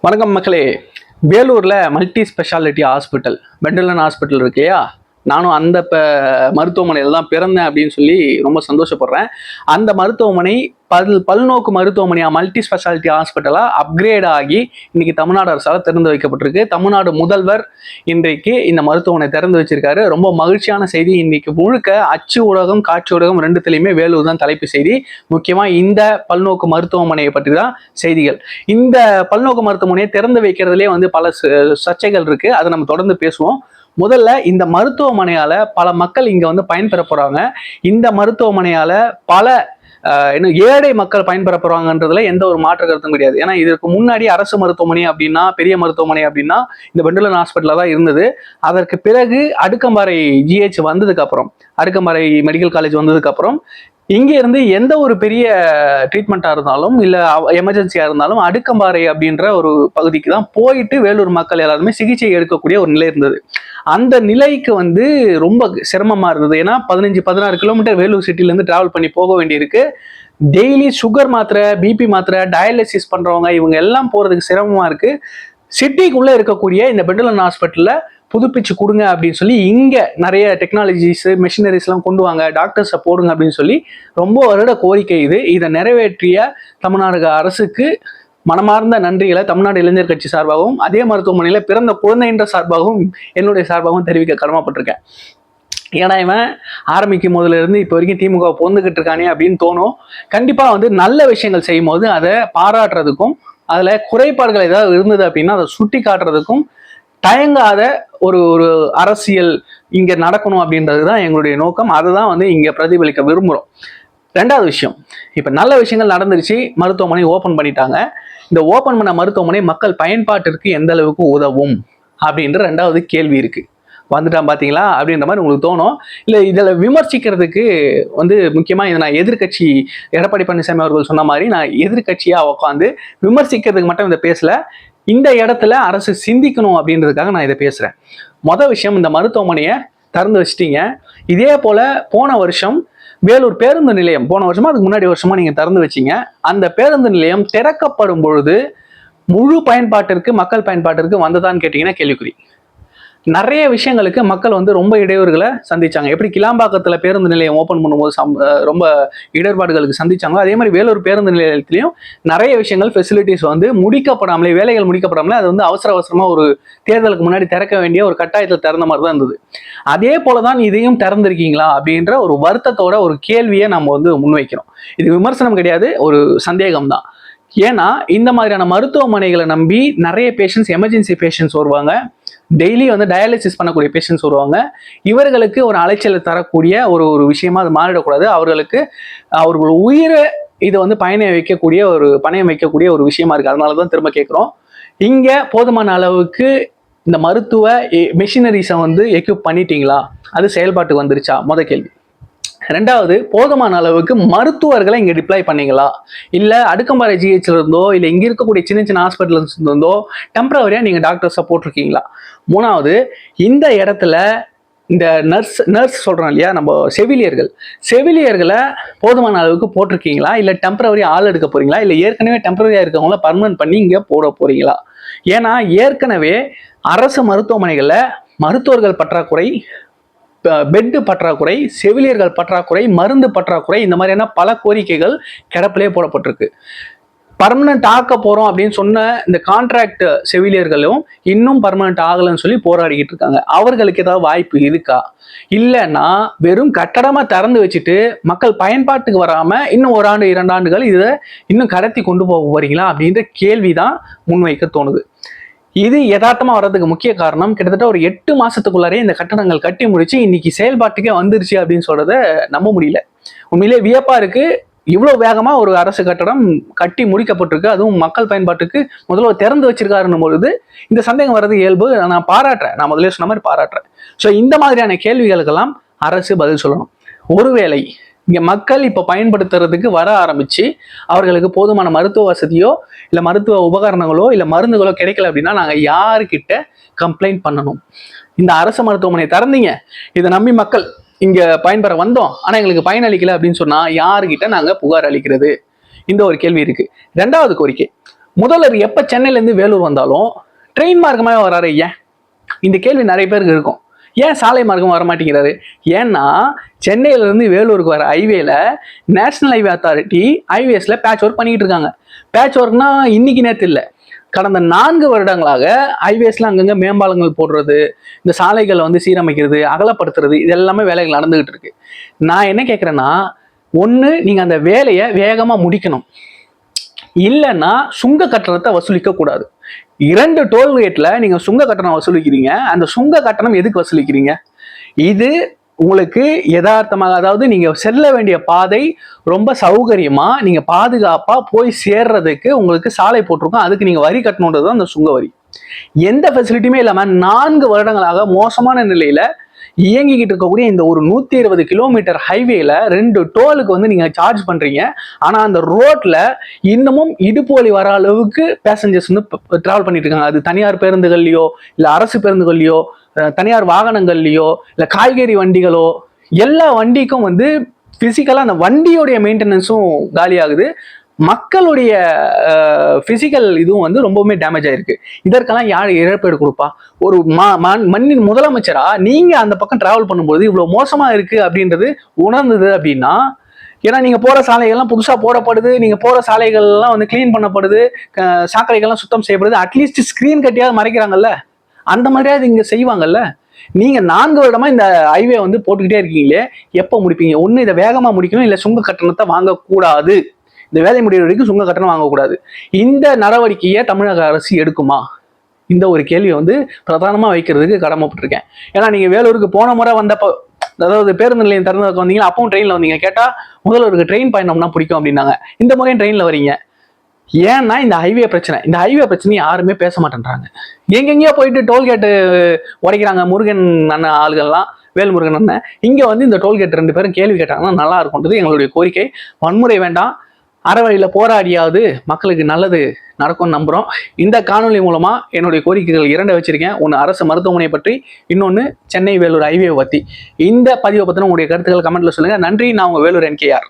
வணக்கம் மக்களே. வேலூரில் மல்டி ஸ்பெஷாலிட்டி ஹாஸ்பிட்டல் பெண்டலன் ஹாஸ்பிட்டல் இருக்கு இல்லையா? நானும் அந்த மருத்துவமனையில் தான் பிறந்தேன் அப்படின்னு சொல்லி ரொம்ப சந்தோஷப்படுறேன். அந்த மருத்துவமனை பல் பல்நோக்கு மருத்துவமனையாக மல்டி ஸ்பெஷாலிட்டி ஹாஸ்பிட்டலாக அப்கிரேட் ஆகி இன்னைக்கு தமிழ்நாடு அரசால் திறந்து வைக்கப்பட்டிருக்கு. தமிழ்நாடு முதல்வர் இன்றைக்கு இந்த மருத்துவமனை திறந்து வச்சிருக்காரு. ரொம்ப மகிழ்ச்சியான செய்தி. இன்றைக்கு முழுக்க அச்சு ஊடகம் காட்சி ஊடகம் ரெண்டுத்துலையுமே வேலூர் தான் தலைப்பு செய்தி. முக்கியமாக இந்த பல்நோக்கு மருத்துவமனையை பற்றி தான் செய்திகள். இந்த பல்நோக்கு மருத்துவமனையை திறந்து வைக்கிறதுலே வந்து பல ச- சர்ச்சைகள் இருக்குது அதை நம்ம தொடர்ந்து பேசுவோம். முதல்ல இந்த மருத்துவமனையால பல மக்கள் இங்க வந்து பயன்பெற போறாங்க. இந்த மருத்துவமனையால பல இன்னும் ஏழை மக்கள் பயன்பெற போறாங்கன்றதுல எந்த ஒரு மாற்று கருத்தும் கிடையாது. ஏன்னா இதற்கு முன்னாடி அரசு மருத்துவமனை அப்படின்னா பெரிய மருத்துவமனை அப்படின்னா இந்த பெண்டலன் ஹாஸ்பிட்டல்ல தான் இருந்தது. அதற்கு பிறகு அடுக்கம்பாறை ஜிஹெச் வந்ததுக்கு அப்புறம் அடுக்கம்பாறை மெடிக்கல் காலேஜ் வந்ததுக்கு அப்புறம் இங்க இருந்து எந்த ஒரு பெரிய ட்ரீட்மெண்ட்டாக இருந்தாலும் இல்லை எமர்ஜென்சியாக இருந்தாலும் அடுக்கம்பாறை அப்படின்ற ஒரு பகுதிக்கு தான் போயிட்டு வேலூர் மக்கள் எல்லாருமே சிகிச்சை எடுக்கக்கூடிய ஒரு நிலை இருந்தது. அந்த நிலைக்கு வந்து ரொம்ப சிரமமாக இருந்தது. ஏன்னா பதினஞ்சு பதினாறு கிலோமீட்டர் வேலூர் சிட்டிலேருந்து டிராவல் பண்ணி போக வேண்டியிருக்கு. டெய்லி சுகர் மாத்திரை பிபி மாத்திரை டயாலிசிஸ் பண்ணுறவங்க இவங்க எல்லாம் போகிறதுக்கு சிரமமாக இருக்குது சிட்டிக்குள்ளே இருக்கக்கூடிய இந்த பெண்டலன் ஹாஸ்பிட்டலில் புதுப்பிச்சு கொடுங்க அப்படின்னு சொல்லி இங்கே நிறைய டெக்னாலஜிஸ் மெஷினரிஸ்லாம் கொண்டு வாங்க. டாக்டர்ஸை போடுங்க அப்படின்னு சொல்லி ரொம்ப வருட கோரிக்கை இது. இதை நிறைவேற்றிய தமிழ்நாடு அரசுக்கு மனமார்ந்த நன்றிகளை தமிழ்நாடு இளைஞர் கட்சி சார்பாகவும் அதே மருத்துவமனையில் பிறந்த குழந்தைன்ற சார்பாகவும் என்னுடைய சார்பாகவும் தெரிவிக்க கடமைப்பட்டிருக்கேன். ஏன்னா இவன் ஆரம்பிக்கும் போதுல இருந்து இப்போ வரைக்கும் திமுக பொந்துக்கிட்டு இருக்கானே அப்படின்னு தோணும். கண்டிப்பாக வந்து நல்ல விஷயங்கள் செய்யும் போது அதை பாராட்டுறதுக்கும் அதில் குறைபாடுகள் ஏதாவது இருந்தது அப்படின்னா அதை சுட்டி காட்டுறதுக்கும் தயங்காத ஒரு ஒரு அரசியல் இங்கே நடக்கணும் அப்படின்றது தான் எங்களுடைய நோக்கம். அதை தான் வந்து இங்கே பிரதிபலிக்க விரும்புகிறோம் ரெண்டாவது விஷயம் இப்போ நல்ல விஷயங்கள் நடந்துருச்சு மருத்துவமனை ஓப்பன் பண்ணிட்டாங்க. இந்த ஓப்பன் பண்ண மருத்துவமனை மக்கள் பயன்பாட்டிற்கு எந்த அளவுக்கு உதவும் அப்படின்ற ரெண்டாவது கேள்வி இருக்கு. வந்துட்டான் பார்த்தீங்களா அப்படின்ற மாதிரி உங்களுக்கு தோணும். இல்லை இதில் விமர்சிக்கிறதுக்கு வந்து முக்கியமாக இதை நான் எதிர்க்கட்சி எடப்பாடி பழனிசாமி அவர்கள் சொன்ன மாதிரி நான் எதிர்க்கட்சியாக உட்காந்து விமர்சிக்கிறதுக்கு மட்டும் இதை பேசலை. இந்த இடத்துல அரசு சிந்திக்கணும் அப்படின்றதுக்காக நான் இதை பேசுகிறேன் மொதல் விஷயம் இந்த மருத்துவமனையை திறந்து வச்சிட்டீங்க. இதே போல் போன வருஷம் வேலூர் பேருந்து நிலையம் போன வருஷமா அதுக்கு முன்னாடி வருஷமா நீங்கள் திறந்து வச்சீங்க. அந்த பேருந்து நிலையம் திறக்கப்படும் பொழுது முழு பயன்பாட்டிற்கு மக்கள் பயன்பாட்டிற்கு வந்ததான்னு கேட்டிங்கன்னா கேள்விக்குறி. நிறைய விஷயங்களுக்கு மக்கள் வந்து ரொம்ப இடையூறுகளை சந்திச்சாங்க. எப்படி கிளாம்பாக்கத்தில் பேருந்து நிலையம் ஓப்பன் பண்ணும்போது சம் ரொம்ப இடர்பாடுகளுக்கு சந்திச்சாங்களோ அதே மாதிரி வேலூர் பேருந்து நிலையத்திலையும் நிறைய விஷயங்கள் ஃபெசிலிட்டிஸ் வந்து முடிக்கப்படாமலே வேலைகள் முடிக்கப்படாமலே அது வந்து அவசர அவசரமாக ஒரு தேர்தலுக்கு முன்னாடி திறக்க வேண்டிய ஒரு கட்டாயத்தில் திறந்த மாதிரி தான் இருந்தது. அதே போல தான் இதையும் திறந்திருக்கீங்களா அப்படின்ற ஒரு வருத்தத்தோட ஒரு கேள்வியை நம்ம வந்து முன்வைக்கிறோம். இது விமர்சனம் கிடையாது ஒரு சந்தேகம் தான் ஏன்னா இந்த மாதிரியான மருத்துவமனைகளை நம்பி நிறைய பேஷண்ட்ஸ் எமர்ஜென்சி பேஷண்ட்ஸ் வருவாங்க. டெய்லி வந்து டயாலிசிஸ் பண்ணக்கூடிய பேஷண்ட்ஸ் வருவாங்க. இவர்களுக்கு ஒரு அலைச்சலை தரக்கூடிய ஒரு ஒரு விஷயமா அது மாறிடக்கூடாது. அவர்களுக்கு அவர்கள் உயிரை இது வந்து பயணம் வைக்கக்கூடிய ஒரு பணையம் வைக்கக்கூடிய ஒரு விஷயமா இருக்கு. அதனால தான் திரும்ப கேட்குறோம். இங்கே போதுமான அளவுக்கு இந்த மருத்துவ மெஷினரிஸை வந்து எக்யூப் பண்ணிட்டீங்களா? அது செயல்பாட்டுக்கு வந்துருச்சா? முத கேள்வி. ரெண்டாவது போதுமான அளவுக்கு மருத்துவர்களை இங்கே டிப்ளை பண்ணீங்களா? இல்லை அடுக்கம்பாறை ஜிஹெச்ல இருந்தோ இல்லை இங்கே இருக்கக்கூடிய சின்ன சின்ன ஹாஸ்பிட்டல்ஸ் இருந்தோ டெம்பரவரியாக நீங்கள் டாக்டர்ஸை போட்டிருக்கீங்களா? மூணாவது இந்த இடத்துல இந்த நர்ஸ் நர்ஸ் சொல்கிறோம் இல்லையா நம்ம செவிலியர்கள். செவிலியர்களை போதுமான அளவுக்கு போட்டிருக்கீங்களா? இல்லை டெம்பரவரி ஆள் எடுக்க போகிறீங்களா இல்லை ஏற்கனவே டெம்பரவரியாக இருக்கவங்கள பர்மனன்ட் பண்ணி இங்கே போட போகிறீங்களா ஏன்னா ஏற்கனவே அரசு மருத்துவமனைகளில் மருத்துவர்கள் பற்றாக்குறை பெட்டு பற்றாக்குறை செவிலியர்கள் பற்றாக்குறை மருந்து பற்றாக்குறை இந்த மாதிரியான பல கோரிக்கைகள் கிடப்பிலே போடப்பட்டிருக்கு. பர்மனெண்ட் ஆக்க போறோம் அப்படின்னு சொன்ன இந்த கான்ட்ராக்ட் செவிலியர்களும் இன்னும் பர்மனெண்ட் ஆகலைன்னு சொல்லி போராடிக்கிட்டு இருக்காங்க. அவர்களுக்கு ஏதாவது வாய்ப்பு இருக்கா? இல்லைன்னா வெறும் கட்டடமா திறந்து வச்சுட்டு மக்கள் பயன்பாட்டுக்கு வராம இன்னும் ஒரு ஆண்டு இரண்டு ஆண்டுகள் இதை இன்னும் கடத்தி கொண்டு போக போறீங்களா அப்படின்ற கேள்விதான் முன்வைக்க தோணுது. இது யதார்த்தமா வர்றதுக்கு முக்கிய காரணம் கிட்டத்தட்ட ஒரு எட்டு மாசத்துக்குள்ளாரே இந்த கட்டடங்கள் கட்டி முடிச்சு இன்னைக்கு செயல்பாட்டுக்கே வந்துருச்சு அப்படின்னு சொல்றத நம்ப முடியல. உண்மையிலே வியப்பா இருக்கு. இவ்வளோ வேகமாக ஒரு அரசு கட்டடம் கட்டி முடிக்கப்பட்டிருக்கு. அதுவும் மக்கள் பயன்பாட்டுக்கு முதல்ல திறந்து வச்சிருக்காருன்னும் பொழுது இந்த சந்தேகம் வர்றது இயல்பு. நான் பாராட்டுறேன். நான் முதல்ல சொன்ன மாதிரி பாராட்டுறேன். ஸோ இந்த மாதிரியான கேள்விகளுக்கெல்லாம் அரசு பதில் சொல்லணும். ஒருவேளை இங்கே மக்கள் இப்போ பயன்படுத்துறதுக்கு வர ஆரம்பிச்சு அவர்களுக்கு போதுமான மருத்துவ வசதியோ இல்லை மருத்துவ உபகரணங்களோ இல்லை மருந்துகளோ கிடைக்கல அப்படின்னா நாங்கள் யாருக்கிட்ட கம்ப்ளைண்ட் பண்ணணும்? இந்த அரசு மருத்துவமனை திறந்தீங்க. இதை நம்பி மக்கள் இங்க பயன்பெற வந்தோம் ஆனா எங்களுக்கு பயன் அளிக்கல அப்படின்னு சொன்னா யாருக்கிட்ட நாங்க புகார் அளிக்கிறது? இந்த ஒரு கேள்வி இருக்கு. ரெண்டாவது கோரிக்கை முதல்வர் எப்ப சென்னையில இருந்து வேலூர் வந்தாலும் ட்ரெயின் மார்க்கமாக வராரு ஏன்? இந்த கேள்வி நிறைய பேருக்கு இருக்கும். ஏன் சாலை மார்க்கம் வர மாட்டேங்கிறாரு ஏன்னா சென்னையில இருந்து வேலூருக்கு வர ஹைவேல நேஷனல் ஹைவே அத்தாரிட்டி ஹைவேஸ்ல பேட்ச் ஒர்க் பண்ணிக்கிட்டு இருக்காங்க. பேட்ச் ஒர்க்னா இன்னைக்கு நேரத்து இல்லை. கடந்த நான்கு வருடங்களாக ஹைவேஸ்ல அங்கங்க மேம்பாலங்கள் போடுறது இந்த சாலைகளை வந்து சீரமைக்கிறது அகலப்படுத்துறது இது எல்லாமே வேலைகள் நடந்துகிட்டு இருக்கு. நான் என்ன கேட்குறேன்னா ஒன்று நீங்கள் அந்த வேலையை வேகமாக முடிக்கணும். இல்லைன்னா சுங்க கட்டணத்தை வசூலிக்க கூடாது. இரண்டு டோல்கேட்டில் நீங்கள் சுங்க கட்டணம் வசூலிக்கிறீங்க. அந்த சுங்க கட்டணம் எதுக்கு வசூலிக்கிறீங்க? இது உங்களுக்கு யதார்த்தமாக அதாவது நீங்கள் செல்ல வேண்டிய பாதை ரொம்ப சௌகரியமாக நீங்கள் பாதுகாப்பாக போய் சேர்றதுக்கு உங்களுக்கு சாலை போட்டிருக்கோம். அதுக்கு நீங்கள் வரி கட்டணுன்றது தான் அந்த சுங்க வரி. எந்த ஃபெசிலிட்டியுமே இல்லாமல் நான்கு வருடங்களாக மோசமான நிலையில் இயங்கிக்கிட்டு இருக்கக்கூடிய இந்த ஒரு நூத்தி இருபது கிலோமீட்டர் ஹைவேல ரெண்டு டோலுக்கு வந்து நீங்க சார்ஜ் பண்றீங்க. ஆனா அந்த ரோட்ல இன்னமும் இடுப்பு வலி வர அளவுக்கு பேசஞ்சர்ஸ் வந்து டிராவல் பண்ணிட்டு இருக்காங்க. அது தனியார் பேருந்துகள்லயோ இல்ல அரசு பேருந்துகள்லயோ தனியார் வாகனங்கள்லையோ இல்லை காய்கறி வண்டிகளோ எல்லா வண்டிக்கும் வந்து ஃபிசிக்கலாக அந்த வண்டியோடைய மெயின்டெனன்ஸும் காலியாகுது. மக்களுடைய ஃபிசிக்கல் இதுவும் வந்து ரொம்பவுமே டேமேஜ் ஆயிருக்கு. இதற்கெல்லாம் யார் இழப்பீடு கொடுப்பா? ஒரு மண்ணின் முதலமைச்சரா? நீங்க அந்த பக்கம் டிராவல் பண்ணும்போது இவ்வளவு மோசமா இருக்கு அப்படின்றது உணர்ந்தது அப்படின்னா ஏன்னா நீங்க போற சாலைகள்லாம் புதுசா போடப்படுது நீங்க போற சாலைகள்லாம் வந்து க்ளீன் பண்ணப்படுது சாக்கடைகள்லாம் சுத்தம் செய்யப்படுது அட்லீஸ்ட் ஸ்கிரீன் கட்டியாவது மறைக்கிறாங்கல்ல? அந்த மாதிரியாவது இங்கே செய்வாங்கல்ல? நீங்கள் நான்கு வருடமாக இந்த ஹைவே வந்து போட்டுக்கிட்டே இருக்கீங்களே எப்போ முடிப்பீங்க? ஒன்று இதை வேகமாக முடிக்கணும் இல்லை சுங்க கட்டணத்தை வாங்கக்கூடாது. இந்த வேலை முடிகிற வரைக்கும் சுங்க கட்டணம் வாங்கக்கூடாது. இந்த நடவடிக்கையை தமிழக அரசு எடுக்குமா? இந்த ஒரு கேள்வியை வந்து பிரதானமாக வைக்கிறதுக்கு கடமைப்பட்டிருக்கேன். ஏன்னா நீங்கள் வேலூருக்கு போன முறை வந்தப்போ அதாவது பேருந்து நிலையம் திறந்ததுக்கு வந்தீங்கன்னா அப்பவும் ட்ரெயினில் வந்தீங்க. கேட்டால் முதல்வருக்கு ட்ரெயின் பயணம்னா பிடிக்கும் அப்படின்னாங்க. இந்த முறையும் ட்ரெயினில் வரீங்க ஏன்னா இந்த ஹைவே பிரச்சனை. இந்த ஹைவே பிரச்சனை யாருமே பேச மாட்டேன்றாங்க. எங்கெங்கேயோ போயிட்டு டோல்கேட்டு உடைக்கிறாங்க முருகன் அண்ணன் ஆளுகள்லாம் வேல்முருகன் அண்ணன். இங்கே வந்து இந்த டோல்கேட் ரெண்டு பேரும் கேள்வி கேட்டாங்கன்னா நல்லா இருக்கும்ன்றது எங்களுடைய கோரிக்கை. வன்முறை வேண்டாம். அறவழியில் போராடியாவது மக்களுக்கு நல்லது நடக்கும்னு நம்புகிறோம் இந்த காணொளி மூலமாக என்னுடைய கோரிக்கைகள் இரண்டை வச்சுருக்கேன். ஒன்று அரசு மருத்துவமனை பற்றி இன்னொன்று சென்னை வேலூர் ஹைவே பற்றி இந்த பதிவை பற்றின உங்களுடைய கருத்துக்கள் கமெண்ட்டில் சொல்லுங்கள் நன்றி. நான் உங்கள் வேலூர் என்கேஆர்.